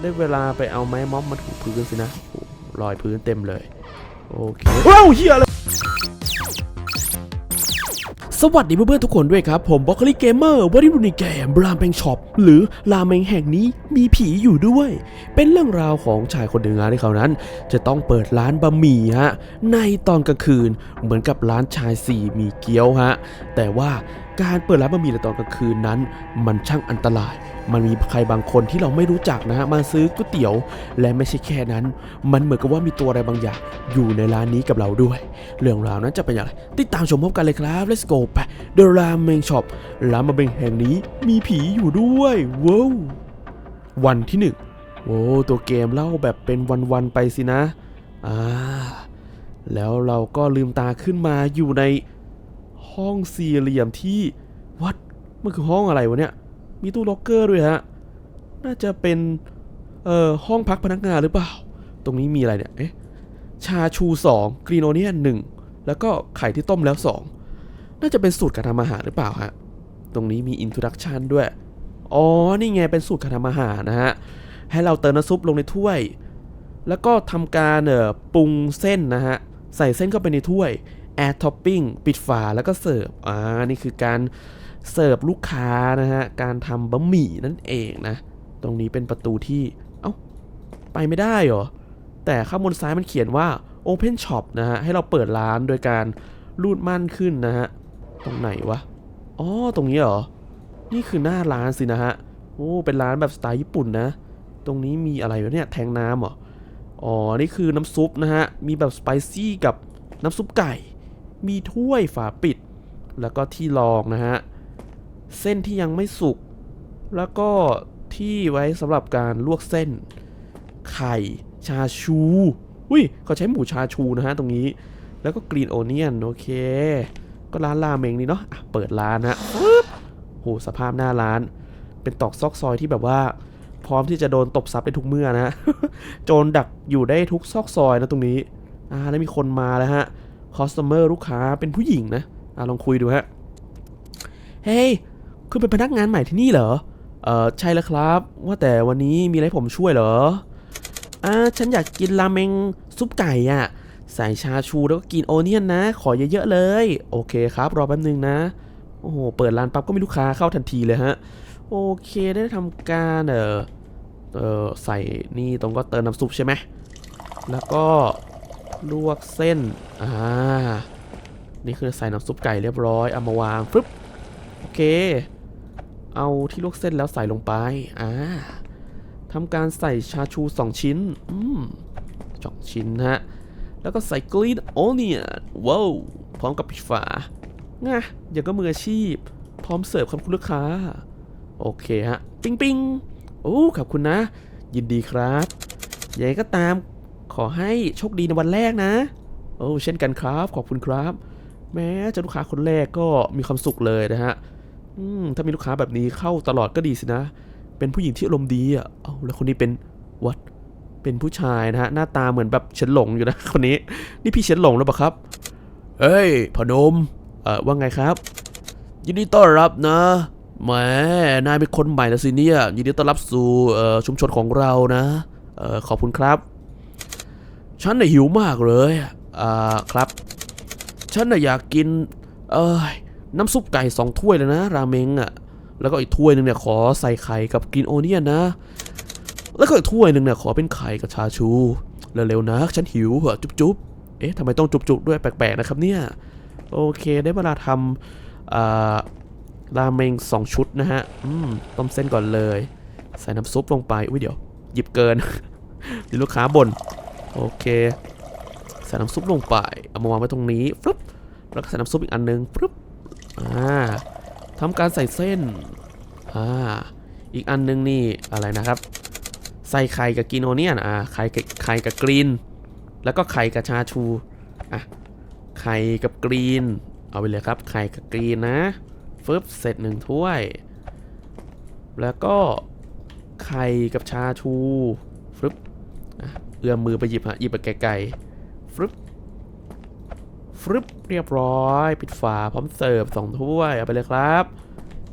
ได้เวลาไปเอาไม้ม็อบมาถูพื้นสินะโอ้รอยพื้นเต็มเลย โอเคว้าวเฮียอะไรสวัสดีเพื่อนๆทุกคนด้วยครับ ผมบ r อก c ลี่เกมเมอร์วันนี้ดูในเกมรามเ n งช็อปหรือรามเ n งแห่งนี้มีผีอยู่ด้วย เป็นเรื่องราวของชายคนหนึ่งนะที่เขานั้น จะต้องเปิดร้านบะหมี่ฮะในตอนกลางคืนเหมือนกับร้านชายสี่มีเกี๊ยวฮะแต่ว่า การเปิดร้านบะหมี่ในตอนกลางคืนนั้น มันช่างอันตราย มันมีใครบางคนที่เราไม่รู้จักนะฮะมาซื้อก๋วยเตี๋ยว และไม่ใช่แค่นั้น มันเหมือนกับว่ามีตัวอะไรบางอย่าง อยู่ในร้านนี้กับเราด้วย เรื่องราวนั้นจะเป็นอย่างไรติดตามชมพร้อมกันเลยครับ let's go ไป The Ramen Shop ร้านมาเป็นแห่งนี้มีผีอยู่ด้วยว้าววันที่หนึ่งโอ้ตัวเกมเล่าแบบเป็นวันๆไปสินะอ่าแล้วเราก็ลืมตาขึ้นมาอยู่ใน ห้องสี่เหลี่ยมที่วัดมันคือห้องอะไรวะเนี่ย มีตู้ล็อกเกอร์ด้วยฮะ น่าจะเป็น เอ่อ ห้องพักพนักงานหรือเปล่า ตรงนี้มีอะไรเนี่ย เอ๊ะ ชาชู 2 กรีโนเนียน1แล้วก็ไข่ที่ต้มแล้ว 2 น่าจะเป็นสูตรการทำอาหารหรือเปล่าฮะ ตรงนี้มีอินโทรดักชันด้วย อ๋อ นี่ไงเป็นสูตรการทำอาหารนะฮะ ให้เราเติมน้ำซุปลงในถ้วย แล้วก็ทำการเอ่อปรุงเส้นนะฮะ ใส่เส้นเข้าไปในถ้วย แอดท็อปปิ้งปิดฝาแล้วก็เสิร์ฟอ่านี่คือการเสิร์ฟลูกค้านะฮะ การทำบะหมี่นั่นเองนะ ตรงนี้เป็นประตูที่ เอ้า ไปไม่ได้เหรอ แต่ข้างบนซ้ายมันเขียนว่า Open Shop นะฮะ ให้เราเปิดร้านโดยการรูดม่านขึ้นนะฮะ ตรงไหนวะ อ๋อ ตรงนี้เหรอ นี่คือหน้าร้านสินะฮะ โอ้ เป็นร้านแบบสไตล์ญี่ปุ่นนะ ตรงนี้มีอะไรวะเนี่ย แทงน้ำเหรอ อ๋อ นี่คือน้ำซุปนะฮะ มีแบบสไปซี่กับน้ำซุปไก่ มีถ้วยฝาปิด แล้วก็ที่รองนะฮะ เส้นที่ยังไม่สุก แล้วก็ที่ไว้สำหรับการลวกเส้น ไข่ชาชู อุ้ยเขาใช้หมูชาชูนะฮะตรงนี้ แล้วก็กรีนโอเนียนโอเค ก็ร้านราเมงนี่เนาะะเปิดร้านนะปึ๊บโหสภาพหน้าร้าน เป็นตอกซอกซอยที่แบบว่าพร้อมที่จะโดนตบซับได้ทุกเมื่อนะฮะโจรดักอยู่ได้ทุกซอกซอยนะตรงนี้ อ่า แล้วมีคนมาแล้วฮะ คอสเตอร์ลูกค้าเป็นผู้หญิงนะอ่าลองคุยดูฮะ เฮ้ยคุณเป็นพนักงานใหม่ที่นี่เหรอ เอ่อใช่แล้วครับ ว่าแต่วันนี้มีอะไรผมช่วยเหรอ อ่า ฉันอยากกินราเมงซุปไก่อะ ใส่ชาชูแล้วก็กินโอเนียนนะ ขอเยอะๆเลย โอเคครับ รอแป๊บนึงนะ โอ้โห เปิดร้านปั๊บก็มีลูกค้าเข้าทันทีเลยฮะ โอเคได้ทำการเออเออใส่นี่ตรงก็เติมน้ำซุปใช่ไหม แล้วก็ ลวกเส้น อ่า นี่คือใส่น้ำซุปไก่เรียบร้อย เอามาวางฟึบโอเค เอาที่ลวกเส้นแล้วใส่ลงไป อ่าทำการใส่ชาชู 2 ชิ้น อืมสองชิ้นนะฮะ แล้วก็ใส่กรีนโอเนียนว้าว พร้อมกับปิดฝาง่ะอย่างก็มืออาชีพ พร้อมเสิร์ฟครับคุณลูกค้า โอเคฮะ ปิงปิงโอ้ขอบคุณนะ ยินดีครับยังไงก็ตาม ขอให้โชคดีในวันแรกนะ โอ้เช่นกันครับ ขอบคุณครับ แม้จะลูกค้าคนแรกก็มีความสุขเลยนะฮะอืมถ้ามีลูกค้าแบบนี้เข้าตลอดก็ดีสินะ เป็นผู้หญิงที่อารมณ์ดีอะเอาแล้วคนนี้เป็นวัดเป็นผู้ชายนะฮะหน้าตาเหมือนแบบเฉินหลงอยู่นะคนนี้ นี่พี่เฉินหลงแล้วปะครับ เฮ้ยพนมเอ่อว่าไงครับ ยินดีต้อนรับนะแหมนายเป็นคนใหม่แล้วสิเนี่ยยินดีต้อนรับสู่ชุมชนของเรานะเอ่อขอบคุณครับ ฉันน่ะหิวมากเลยอ่าครับ ฉันน่ะอยากกิน เอ้ยน้ำซุปไก่สองถ้วยเลยนะ ราเมงอะ่ะ แล้วก็อีกถ้วยหนึ่งเนี่ยขอใส่ไข่กับกรีนโอเนียนนะ แล้วก็อีกถ้วยหนึ่งเนี่ยขอเป็นไข่กับชาชู เร็วๆนะ ฉันหิวเหอะจุ๊บๆ เอ๊ะทำไมต้องจุ๊บๆด้วยแปลกๆนะครับเนี่ย โอเคได้เวลาทำอ่าราเมงสองชุดนะฮะ อืม ต้มเส้นก่อนเลย ใส่น้ำซุปลงไป อุ้ยเดี๋ยว หยิบเกินเดี๋ยวลูกค้าบ่น โอเคใส่น้ำซุปลงไป เอามาวางไว้ตรงนี้ฟลุ๊บแล้วก็ใส่น้ำซุปอีกอันนึงฟลุ๊บอ่าทำการใส่เส้นอ่าอีกอันนึงนี่อะไรนะครับ ใส่ไข่กับกรีนโอเนียนอ่าไข่กับไข่กับกรีน แล้วก็ไข่กับชาชูอะไข่กับกรีน เอาไปเลยครับ ไข่กับกรีนนะฟึบเสร็จหนึ่งถ้วย แล้วก็ไข่กับชาชูฟึบอะ เอื้อมมือไปหยิบฮะหยิบไปไกลๆฟึบฟึบเรียบร้อย ปิดฝาพร้อมเสิร์ฟสองถ้วยเอาไปเลยครับ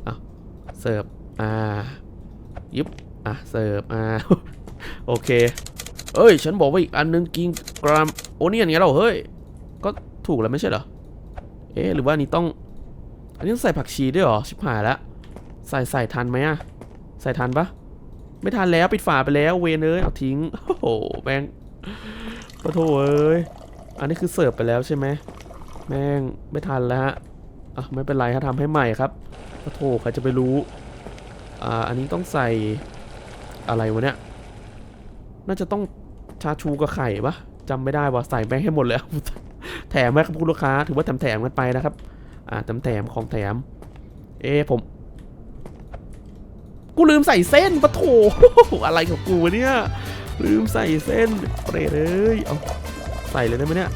อะเสิร์ฟอ่ายิบอะเสิร์ฟอ่าโอเคเอ้ย ฉันบอกว่าอีกอันนึงกินกรามโอเนียนไงเราเฮ้ยก็ถูกแล้วไม่ใช่เหรอเอ๊หรือว่านี้ต้อง อันนี้ต้องใส่ผักชีด้วยเหรอชิบหายแล้วใส่ใส่ทันไหมอะใส่ทันปะ ไม่ทันแล้วปิดฝาไปแล้วเวนเอ้ยเอาทิ้ง โอ้โหแม่งขอโทษเอ้ย อันนี้คือเสิร์ฟไปแล้วใช่ไหมแม่งไม่ทันแล้วฮะอะไม่เป็นไรฮะทำให้ใหม่ครับขอโทษใครจะไปรู้ อ่าอันนี้ต้องใส่อะไรวะเนี่ย น่าจะต้องชาชูกับไข่ปะจำไม่ได้ว่าใส่แม่งให้หมดเลยแถมไหมครับคุณลูกค้า ถือว่าแถมแถมกันไปนะครับ อ่าแถมแถมของแถม เอผม กูลืมใส่เส้นปะโถอะไรของกูวะเนี่ยลืมใส่เส้นเปรตเอ้ยเอาใส่เลยได้ไหมเนี่ย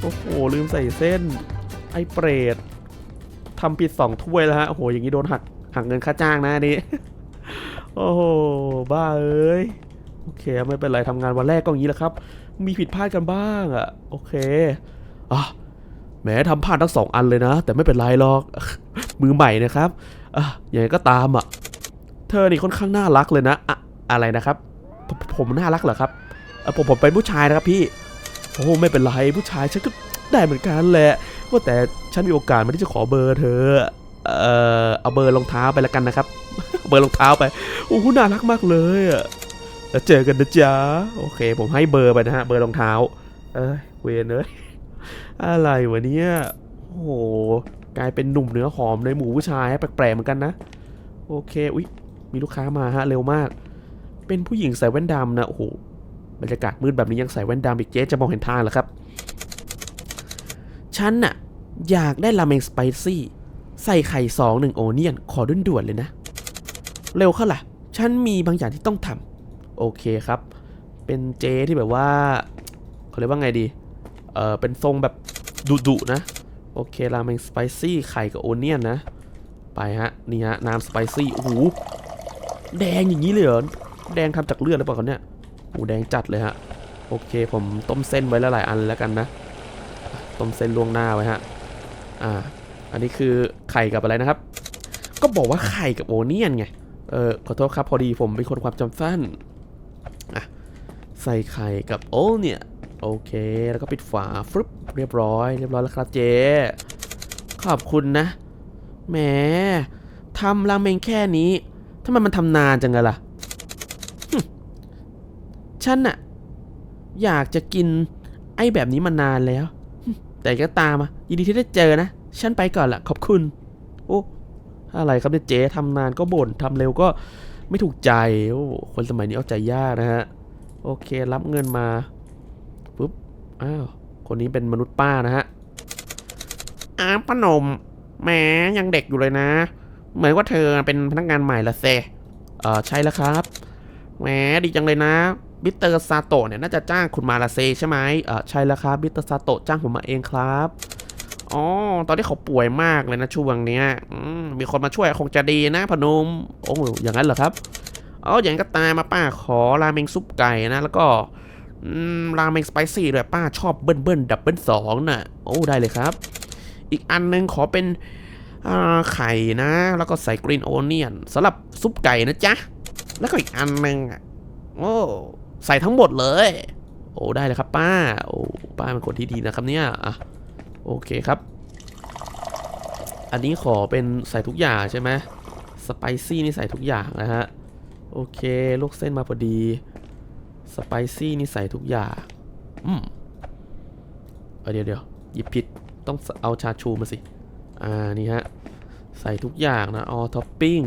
โอ้โหลืมใส่เส้น ไอ้เปรตทำผิดสองถ้วยแล้วฮะโอ้โหอย่างนี้โดนหักหักเงินค่าจ้างนะนนี้โอ้โหบ้าเอ้ยโอเคไม่เป็นไรทำงานวันแรกก็อย่างนี้แหละครับ มีผิดพลาดกันบ้างอะโอเคอะแหมทำพลาดทั้งสองอันเลยนะ แต่ไม่เป็นไรหรอกมือใหม่นะครับอะยังไงก็ตามอะ เธอนี่ค่อนข้างน่ารักเลยนะอะอะไรนะครับผมผมน่ารักเหรอครับผมผมเป็นผู้ชายนะครับพี่โอ้ไม่เป็นไรผู้ชายฉันก็ได้เหมือนกันแหละ ว่าแต่ฉันมีโอกาสไมาที่จะขอเบอร์เธอ เอ่อเอาเบอร์รองเท้าไปแล้วกันนะครับ เบอร์รองเท้าไปโอ้โหน่ารักมากเลยอะแล้วเจอกันนะจ๊ะโอเค ผมให้เบอร์ไปนะฮะเบอร์รองเท้า เอ้ยเวนเอ้ยอะไรวะเนี่ยโอ้โหกลายเป็นหนุ่มเนื้อหอมในหมู่ผู้ชายแปลกๆเหมือนกันนะ โอเคอุ๊ย มีลูกค้ามาฮะเร็วมาก เป็นผู้หญิงใส่แว่นดำนะโอ้โหบรรยากาศมืดแบบนี้ยังใส่แว่นดำอีกเจ๊จะมองเห็นทางเหรอครับฉันน่ะอยากได้ราเมงสไปซี่ใส่ไข่สองหนึ่งโอเนียนขอด่วนๆเลยนะ เร็วเข้าล่ะ ฉันมีบางอย่างที่ต้องทำโอเคครับ เป็นเจ๊ที่แบบว่าเขาเรียกว่าไงดีเออเป็นทรงแบบดุๆนะ โอเคราเมงสไปซี่ไข่กับโอเนียนนะ ไปฮะ นี่ฮะ น้ำสไปซี่โอ้โห แดงอย่างนี้เลยเหรอ แดงทำจากเลือดหรือเปล่าครับเนี่ยโอ้แดงจัดเลยฮะ โอเค ผมต้มเส้นไว้แล้วหลายอันแล้วกันนะ ต้มเส้นล่วงหน้าไว้ฮะ อ่า อันนี้คือไข่กับอะไรนะครับ ก็บอกว่าไข่กับโอเนียนไง เออขอโทษครับพอดีผมเป็นคนความจำสั้น อะ ใส่ไข่กับโอเนี่ยโอเค แล้วก็ปิดฝาฟึบเรียบร้อย เรียบร้อยแล้วครับเจ๊ขอบคุณนะ แหมทำราเมงแค่นี้ ทำไมมันทำนานจังเลยล่ะฉันน่ะ อยากจะกิน ไอ้แบบนี้มานานแล้ว แต่ก็ตามอะยินดีที่ได้เจอนะ ฉันไปก่อนละขอบคุณ โอ้ อะไรครับเนี่ยเจ๊ทำนานก็บ่นทำเร็วก็ไม่ถูกใจ โอ้คนสมัยนี้เอาใจยากนะฮะ โอเครับเงินมาปุ๊บ อ้าว คนนี้เป็นมนุษย์ป้านะฮะอ้าวป้าหนมแหมยังเด็กอยู่เลยนะ เหมือนว่าเธอเป็นพนักงานใหม่ละเซเออใช่แล้วครับ แหมดีจังเลยนะบิสเตอร์ซาโตะเนี่ยน่าจะจ้างคุณมาละเซใช่ไหมเออใช่แล้วครับบิสเตอร์ซาโตะจ้างผมมาเองครับ อ๋อ ตอนที่เขาป่วยมากเลยนะช่วงเนี้ยมมีคนมาช่วยคงจะดีนะพนม โอ้อย่างนั้นเหรอครับ อ๋อ อย่างก็ตามมาป้าขอราเมงซุปไก่นะ แล้วก็อืมราเมงสไปซี่ด้วยป้าชอบเบิ้ลเบิ้ลดับเบิ้ลสองน่ะ โอ้ได้เลยครับ อีกอันหนึงขอเป็น ไข่นะ แล้วก็ใส่กรีนโอเนียนสำหรับซุปไก่นะจ๊ะ แล้วก็อีกอันหนึงอะโอ้ใส่ทั้งหมดเลย โอ้ได้เลยครับป้า โอ้ป้าเป็นคนที่ดีนะครับเนี่ยอะโอเคครับ อันนี้ขอเป็นใส่ทุกอย่างใช่ไหมสไปซี่นี่ใส่ทุกอย่างนะฮะ โอเคลวกเส้นมาพอดี สไปซี่นี่ใส่ทุกอย่าง อืมเอเดี๋ยวเดี๋ยวหยิบผิดต้องเอาชาชูมาสิ อ่า นี่ฮะ ใส่ทุกอย่างนะออท็อปปิ้ง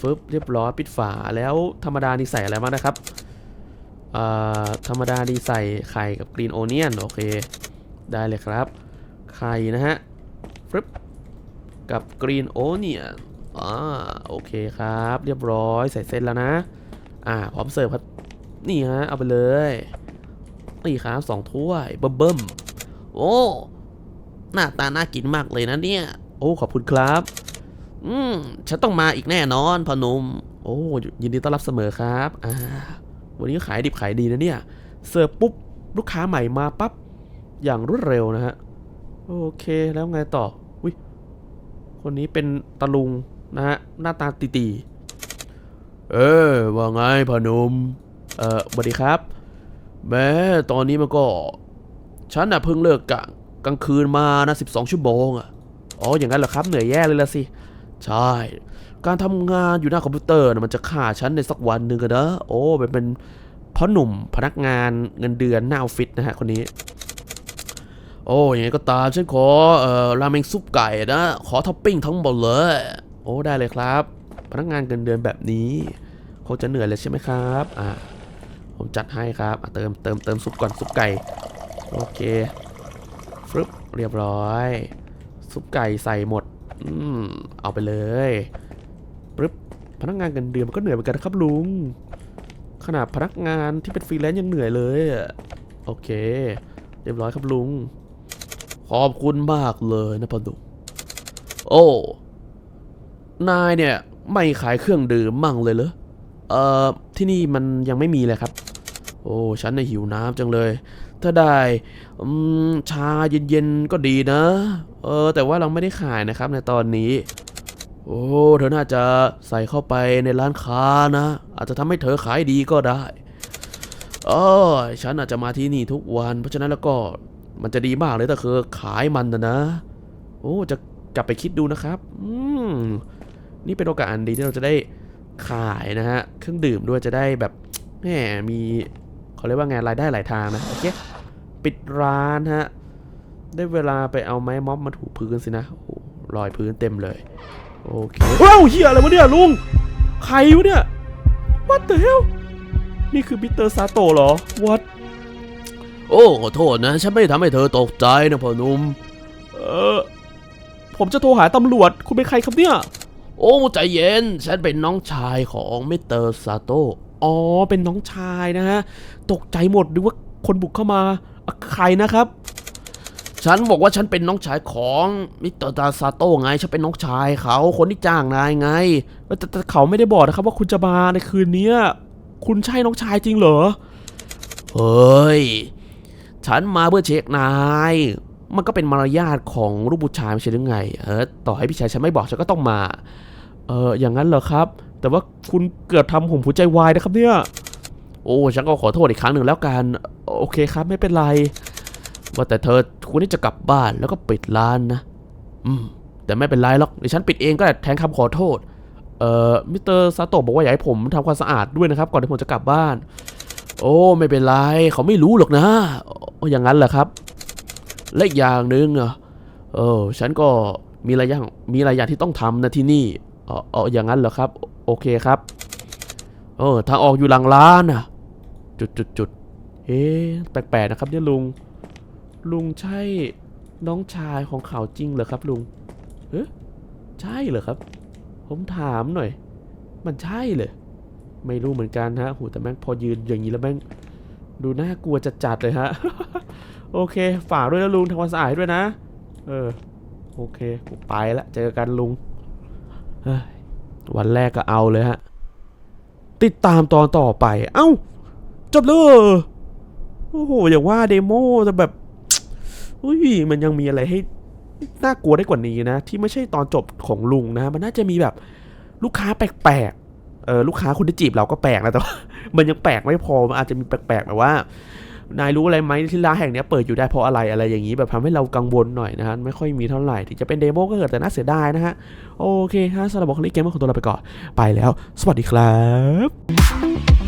ฟึบเรียบร้อยปิดฝาแล้วธรรมดานี่ใส่อะไรบ้างนะครับอ่าธรรมดานี่ใส่ไข่กับกรีนโอเนียนโอเค ได้เลยครับ ไข่นะฮะฟึบกับกรีนโอเนียนอ่าโอเคครับ เรียบร้อยใส่เส้นแล้วนะ อ่าพร้อมเสิร์ฟครับนี่ฮะเอาไปเลยนี่ครับสองถ้วยเบิ่มๆโอ้ หน้าตาน่ากินมากเลยนะเนี่ย โอ้ขอบคุณครับ อืมฉันต้องมาอีกแน่นอนพอหนมโอ้ยินดีต้อนรับเสมอครับอ่าวันนี้ขายดิบขายดีนะเนี่ย เสิร์ฟปุ๊บลูกค้าใหม่มาปั๊บอย่างรวดเร็วนะฮะโอเคแล้วไงต่ออุ้ยคนนี้เป็นตะลุงนะฮะหน้าตาตีๆเออว่าไงพอหนมเออสวัสดีครับ แม้ตอนนี้มันก็ฉันน่ะเพิ่งเลิกกะ กลางคืนมานะ12ชั่วโมงอะอ๋ออย่างนั้นเหรอครับเหนื่อยแย่เลยละสิ ใช่ การทำงานอยู่หน้าคอมพิวเตอร์นะมันจะฆ่าฉันในสักวันหนึ่งอะนะโอ้เป็นเป็นพ่อหนุ่มพนักงานเงินเดือนหน้าออฟฟิศนะฮะคนนี้ โอ้ยังไงก็ตามฉันขอเอ่อราเมงซุปไก่นะ ขอท็อปปิ้งทั้งหมดเลย โอ้ได้เลยครับ พนักงานเงินเดือนแบบนี้คงจะเหนื่อยเลยใช่ไหมครับอ่าผมจัดให้ครับเติมเติมเติมซุปก่อนซุปไก่ โอเค ฟึบเรียบร้อย ซุปไก่ใส่หมด อืม เอาไปเลยปึ๊บพนักงานเงินเดือนมันก็เหนื่อยเหมือนกันนะครับลุง ขนาดพนักงานที่เป็นฟรีแลนซ์ยังเหนื่อยเลยโอเค เรียบร้อยครับลุง ขอบคุณมากเลยนะพ่อหนุ่มโอ้ นายเนี่ย ไม่ขายเครื่องดื่มมั่งเลยเหรอ เอ่อ ที่นี่มันยังไม่มีเลยครับ อ้ ฉันน่ะหิวน้ำจังเลย ถ้าได้ชาเย็นๆก็ดีนะ เออ แต่ว่าเราไม่ได้ขายนะครับในตอนนี้ โอ้ เธอน่าจะใส่เข้าไปในร้านค้านะ อาจจะทำให้เธอขายดีก็ได้เออฉันอาจจะมาที่นี่ทุกวัน เพราะฉะนั้นแล้วก็มันจะดีมากเลยถ้าเธอขายมันนะนะ โอ้ จะกลับไปคิดดูนะครับอืมนี่เป็นโอกาสอันดีที่เราจะได้ขายนะฮะ เครื่องดื่มด้วยจะได้แบบแหมมี เขาเรียกว่าไงรายได้หลายทางนะโอเคปิดร้านฮะได้เวลาไปเอาไม้ม็อบมาถูพื้นสินะโอ้โหรอยพื้นเต็มเลย โอเคว้าวเฮียอะไรวะเนี่ยลุงใครวะเนี่ย What the hell นี่คือมิสเตอร์ซาโตะเหรอ What โอ้ขอโทษนะ ฉันไม่ได้ทำให้เธอตกใจนะพ่อหนุ่มเออผมจะโทรหาตำรวจคุณเป็นใครครับเนี่ย โอ้ใจเย็น ฉันเป็นน้องชายของมิสเตอร์ซาโตะ อ๋อ เป็นน้องชายนะฮะ ตกใจหมดดูว่าคนบุกเข้ามาใครนะครับ ฉันบอกว่าฉันเป็นน้องชายของมิสเตอร์ตาซาโต้ไง ฉันเป็นน้องชายเขา คนที่จ้างนายไงแต่แต่เขาไม่ได้บอกนะครับ ว่าคุณจะมาในคืนนี้คุณใช่น้องชายจริงเหรอ เฮ้ย ฉันมาเพื่อเช็คนาย มันก็เป็นมารยาทของลูกผู้ชายไม่ใช่หรือไง เออ ต่อให้พี่ชายฉันไม่บอกฉันก็ต้องมา เออ อย่างนั้นเหรอครับ แต่ว่าคุณเกือบทำผมหัวใจวายนะครับเนี่ย โอ้ฉันก็ขอโทษอีกครั้งหนึ่งแล้วกัน โอเคครับไม่เป็นไร ว่าแต่เธอควรที่จะกลับบ้านแล้วก็ปิดร้านนะ อืม แต่ไม่เป็นไรหรอกเดี๋ยวฉันปิดเองก็แทนคำขอโทษ เอ่อ มิสเตอร์ซาโตะบอกว่าอยากให้ผมทำความสะอาดด้วยนะครับ ก่อนที่ผมจะกลับบ้าน โอ้ไม่เป็นไรเขาไม่รู้หรอกนะโอ้อย่างนั้นเหรอครับ และอีกอย่างหนึ่งอะเออฉันก็มีอะไรอย่างมีอะไรอย่างที่ต้องทำนะที่นี่ เออออย่างนั้นเหรอครับ โอเคครับ เออทางออกอยู่หลังร้านอะ จุดจุดจุดเอ๊ะแปลกๆนะครับเนี่ยลุง ลุงใช่น้องชายของเขาจริงเหรอครับลุงเอ๊ะใช่เหรอครับ ผมถามหน่อย มันใช่เลย ไม่รู้เหมือนกันฮะโหแต่แม่งพอยืนอย่างนี้แล้วแม่งดูน่ากลัวจัดๆเลยฮะ โอเค ฝากด้วยนะลุงทำความสะอาดให้ด้วยนะ เออ โอเค กูไปละ เจอกันลุง วันแรกก็เอาเลยฮะ ติดตามตอนต่อไป เอ้า จบเลยโอ้โห อย่างว่าเดโมแต่แบบ อุ้ย มันยังมีอะไรให้ น่ากลัวได้กว่านี้นะ ที่ไม่ใช่ตอนจบของลุงนะ มันน่าจะมีแบบลูกค้าแปลกๆ เออ ลูกค้าคนที่จีบเราก็แปลกนะแต่ว่า มันยังแปลกไม่พอ มันอาจจะมีแปลกๆแบบว่า นายรู้อะไรไหมที่ร้านแห่งเนี้ยเปิดอยู่ได้เพราะอะไรอะไรอย่างนี้แบบทำให้เรากังวลหน่อยนะฮะไม่ค่อยมีเท่าไหร่ที่จะเป็นเดโมก็เกิดแต่น่าเสียดายนะฮะโอเคฮะสำหรับบอกคลิกเกมของตัวเราไปก่อนไปแล้ว สวัสดีครับ